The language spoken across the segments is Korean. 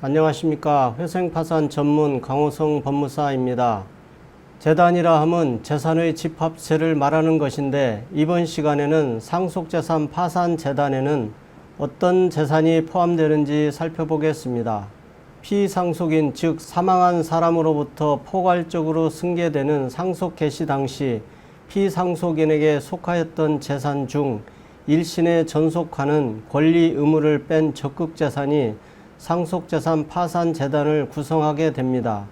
안녕하십니까. 회생파산 전문 강호성 법무사입니다. 재단이라 함은 재산의 집합체를 말하는 것인데 이번 시간에는 상속재산 파산 재단에는 어떤 재산이 포함되는지 살펴보겠습니다. 피상속인 즉 사망한 사람으로부터 포괄적으로 승계되는 상속 개시 당시 피상속인에게 속하였던 재산 중 일신에 전속하는 권리 의무를 뺀 적극 재산이 상속재산 파산 재단을 구성하게 됩니다.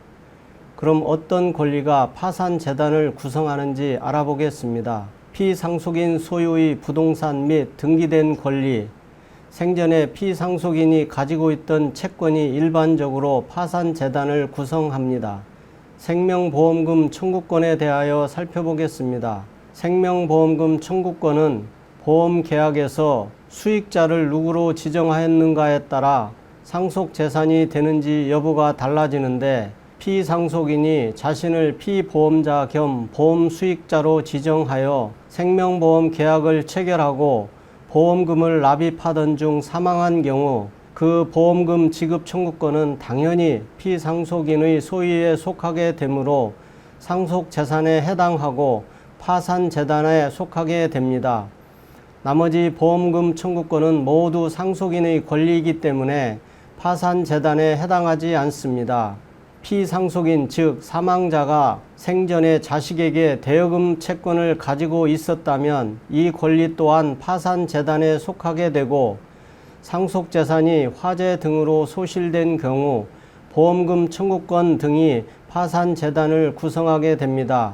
그럼 어떤 권리가 파산 재단을 구성하는지 알아보겠습니다. 피상속인 소유의 부동산 및 등기된 권리, 생전에 피상속인이 가지고 있던 채권이 일반적으로 파산 재단을 구성합니다. 생명보험금 청구권에 대하여 살펴보겠습니다. 생명보험금 청구권은 보험 계약에서 수익자를 누구로 지정하였는가에 따라 상속 재산이 되는지 여부가 달라지는데 피상속인이 자신을 피보험자 겸 보험 수익자로 지정하여 생명보험 계약을 체결하고 보험금을 납입하던 중 사망한 경우 그 보험금 지급 청구권은 당연히 피상속인의 소유에 속하게 되므로 상속 재산에 해당하고 파산 재단에 속하게 됩니다. 나머지 보험금 청구권은 모두 상속인의 권리이기 때문에 파산 재단에 해당하지 않습니다. 피상속인 즉 사망자가 생전에 자식에게 대여금 채권을 가지고 있었다면 이 권리 또한 파산 재단에 속하게 되고 상속 재산이 화재 등으로 소실된 경우 보험금 청구권 등이 파산 재단을 구성하게 됩니다.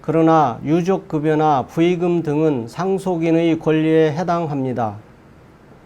그러나 유족급여나 부의금 등은 상속인의 권리에 해당합니다.